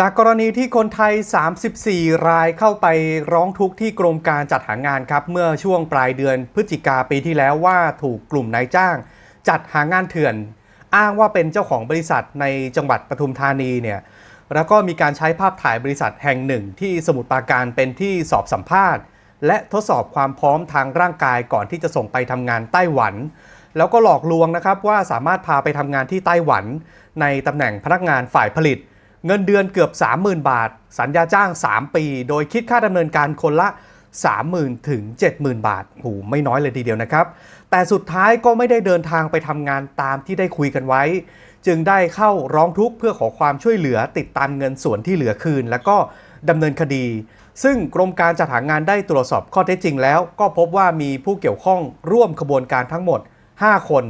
จากกรณีที่คนไทย 34 รายเข้าไปร้องทุกข์ที่กรมการจัดหางานครับ เมื่อช่วงปลายเดือนพฤศจิกาปีที่แล้วว่าถูกกลุ่มนายจ้าง จัดหางานเถื่อน อ้างว่าเป็นเจ้าของบริษัทในจังหวัดปทุมธานีเนี่ยแล้วก็มีการใช้ภาพถ่ายบริษัทแห่งหนึ่ง ที่สมุทรปราการเป็นที่สอบสัมภาษณ์ และทดสอบความพร้อมทางร่างกายก่อนที่จะส่งไปทำงานไต้หวัน แล้วก็หลอกลวงนะครับว่าสามารถพาไปทำงานที่ไต้หวัน ในตำแหน่งพนักงานฝ่ายผลิต เงินเดือนเกือบ 30,000 บาท สัญญาจ้าง 3 ปี โดยคิดค่าดำเนินการคนละ 30,000 ถึง 70,000 บาทโหไม่น้อยเลยทีเดียวนะครับ แต่สุดท้ายก็ไม่ได้เดินทางไปทำงานตามที่ได้คุยกันไว้ จึงได้เข้าร้องทุกข์เพื่อขอความช่วยเหลือติดตามเงินส่วนที่เหลือคืน แล้วก็ดำเนินคดี ซึ่งกรมการจัดหางานได้ตรวจสอบข้อเท็จจริงแล้ว ก็พบว่ามีผู้เกี่ยวข้องร่วมขบวนการทั้งหมด 5 คน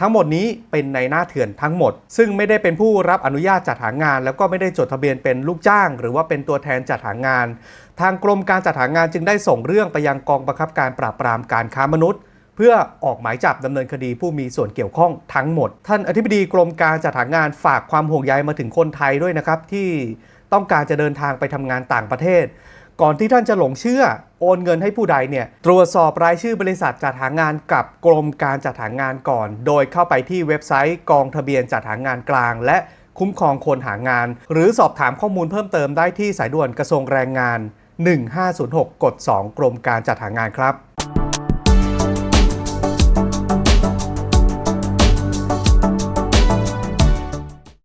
ทั้งหมดนี้เป็นในหน้าเถื่อนทั้งหมด ซึ่งไม่ได้เป็นผู้รับอนุญาตจัดหางาน แล้วก็ไม่ได้จดทะเบียนเป็นลูกจ้าง หรือว่าเป็นตัวแทนจัดหางาน ทางกรมการจัดหางานจึงได้ส่งเรื่องไปยังกองบังคับการปราบปรามการค้ามนุษย์เพื่อออกหมายจับดำเนินคดีผู้มีส่วนเกี่ยวข้องทั้งหมด ท่านอธิบดีกรมการจัดหางานฝากความห่วงใยมาถึงคนไทยด้วยนะครับ ที่ต้องการจะเดินทางไปทำงานต่างประเทศ ก่อนที่ท่านจะหลงเชื่อโอนเงินให้ผู้ใดเนี่ยตรวจสอบรายชื่อบริษัทจัดหางานกับกรมการจัดหางานก่อน โดยเข้าไปที่เว็บไซต์กองทะเบียนจัดหางานกลาง และคุ้มครองคนหางาน หรือสอบถามข้อมูลเพิ่มเติมได้ที่สายด่วนกระทรวงแรงงาน 1506 กด 2 กรมการจัดหางานครับ